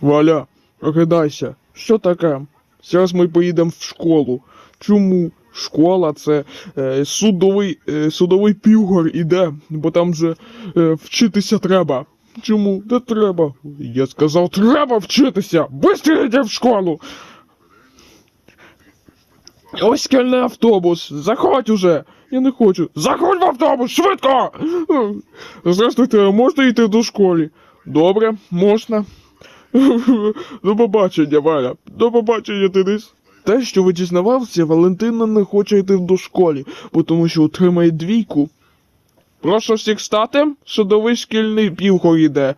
Валя, прокидайся. Що таке? Зараз ми поїдемо в школу. Чому? Школа це е, судовий, е, судовий півгор іде, бо там же е, вчитися треба. Чому? Не треба. Я сказав, треба вчитися! Быстро йди в школу! Ось шкільний автобус! Заходь уже! Я не хочу. Заходь в автобус! Швидко! Здравствуйте, можна йти до школи? Добре, можна. До побачення, Валя. До побачення, Денис. Те, що ви дізнавалися, Валентина не хоче йти до школи, бо тому що отримає двійку. Прошу всіх стати, судовий шкільний півгор йде.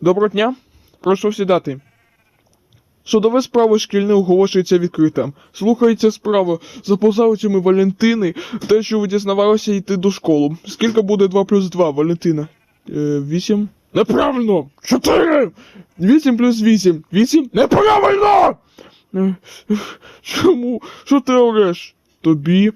Доброго дня. Прошу сідати. Судове справа шкільне оголошується відкритим. Слухається справа за позавчими Валентини, те, що ви дізнавалися йти до школи. Скільки буде 2 плюс 2, Валентина? Е, 8? Неправильно! 4! 8 плюс 8. 8? Неправильно! Чому? Що ти ореш? Тобі?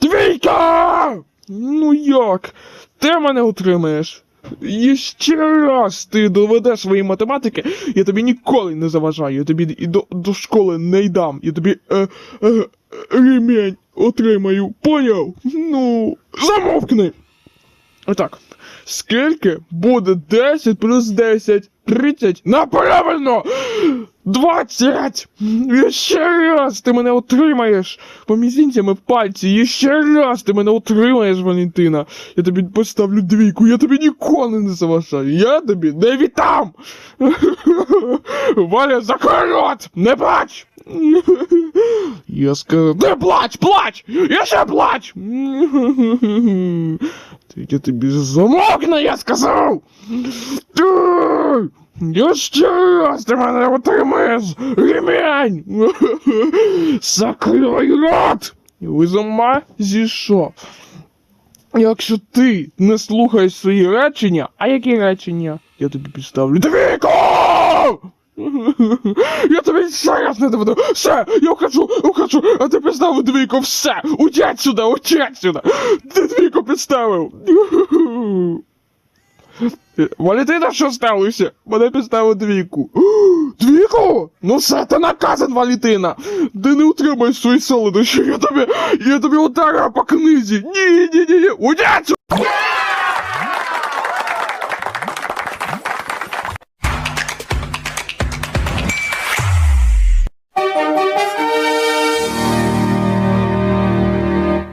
Двійка! Ну як? Ти мене утримаєш? І ще раз ти доведеш свої математики, я тобі ніколи не заважаю, я тобі і до, до школи не йдам, я тобі е, е, ремінь отримаю, поняв? Ну, замовкни! Отак. Скільки буде 10 плюс 10? 30? Направильно! 20! І ще раз ти мене отримаєш! По мізинцями пальці, і раз ти мене отримаєш, Валентина! Я тобі поставлю двійку, я тобі ніколи не заважаю, я тобі не вітам! Валя, закрой рот! Не плач! Я сказав, не плач, плач! Я ще плач! Я тобі замовкни, я сказав! Ти! Я ще раз ти мене отримаєш! Ремень! Закрой рот! Ви з ума зійшов. Якщо ти не слухаєш свої речення, а які речення? Я тобі підставлю двійку! Я тобі ще раз не доведу! Все! Я хочу, хочу, а ти підставив двійку, все! Уйди отсюда, уйди отсюда! Ти двійку підставив! Валентина, що сталося? Мене підставив двійку. Двійку? Ну все, ти наказан, Валентина! Ти не утримаєш свої солодощі, я тобі, я тобі ударю по книзі! Ні, ні, ні, ні, уйди отсюда!